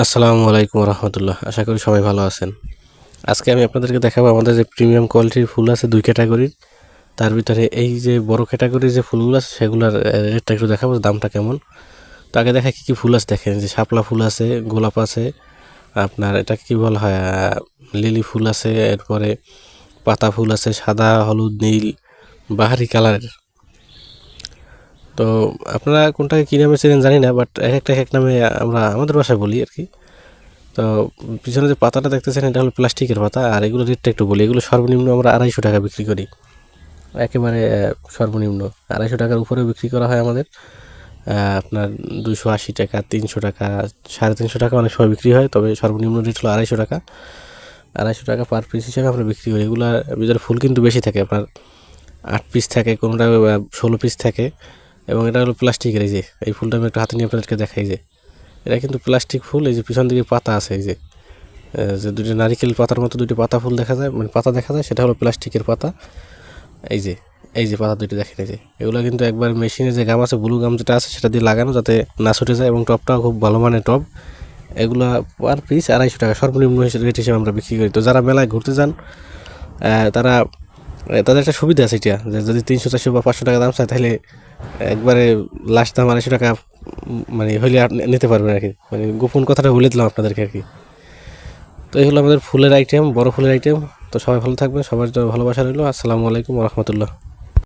আসসালামু আলাইকুম রহমতুল্লাহ। আশা করি সবাই ভালো আছেন। আজকে আমি আপনাদেরকে দেখাবো আমাদের যে প্রিমিয়াম কোয়ালিটির ফুল আছে দুই ক্যাটাগরির। তার ভিতরে এই যে বড় ক্যাটাগরির যে ফুলগুলো আছে, সেগুলোর রেটটা একটু দেখাবো দামটা কেমন। তো আগে দেখা কী কী ফুল আছে দেখেন, যে শাপলা ফুল আছে, গোলাপ আছে, আপনার এটা কি বলা হয় লিলি ফুল আছে, এরপরে পাতা ফুল আছে, সাদা, হলুদ, নীল, বাহারি কালারের। তো আপনারা কোনটাকে কী নামে চেনেন জানি না বাট এক একটা এক নামে আমরা আমাদের ভাষায় বলি আর কি। তো পিছনে যে পাতাটা দেখতেছেন, এটা হলো প্লাস্টিকের পাতা, আর এগুলো রেটটা একটু বলি। এগুলো সর্বনিম্ন আমরা আড়াইশো টাকা বিক্রি করি। একেবারে সর্বনিম্ন। আড়াইশো টাকার উপরেও বিক্রি করা হয় আমাদের। আপনার দুশো আশি টাকা, তিনশো টাকা, সাড়ে তিনশো টাকা অনেক সময় বিক্রি হয়, তবে সর্বনিম্ন রেট হলো আড়াইশো টাকা। আড়াইশো টাকা পার পিস হিসাবে আমরা বিক্রি করি। এগুলো ভিতরে ফুল কিন্তু বেশি থাকে। আপনার আট পিস থাকে, কোনোটা ষোলো পিস থাকে। এবং এটা হলো প্লাস্টিকের এই যে, এই ফুলটা আমি একটু হাতে নিয়ে আপনাদেরকে দেখাই যে। এটা কিন্তু প্লাস্টিক ফুল, এই যে পিছন দিকে পাতা আছে, এই যে যে দুটো নারিকেল পাতার মতো দুটো পাতা ফুল দেখা যায় মানে পাতা দেখা যায়, সেটা হলো প্লাস্টিকের পাতা। এই যে এই যে পাতা দুটি দেখেন, এই যে, এগুলো কিন্তু একবার মেশিনে যে গাম আছে, ব্লু গাম যেটা আছে, সেটা দিয়ে লাগানো যাতে না ছুটে যায় এবং টপটাও খুব ভালো মানের টপ। এগুলা পার পিস আড়াইশো টাকা সর্বনিম্ন রেট হিসেবে আমরা বিক্রি করি। তো যারা মেলায় ঘুরতে যান তারা তাদের একটা সুবিধা আছে এটা, যে যদি তিনশো, চারশো বা পাঁচশো টাকা দাম চায়, তাহলে একবারে লাস্ট দাম আড়াইশো টাকা মানে হইলে নিতে পারবেন আর কি। মানে গোপন কথাটা বলে দিলাম আপনাদেরকে আর কি। তো এই হলো আমাদের ফুলের আইটেম বড় ফুলের আইটেম তো সবাই ভালো থাকবেন, সবার জন্য ভালোবাসা রইল। আসসালামু আলাইকুম রহমতুল্লাহ।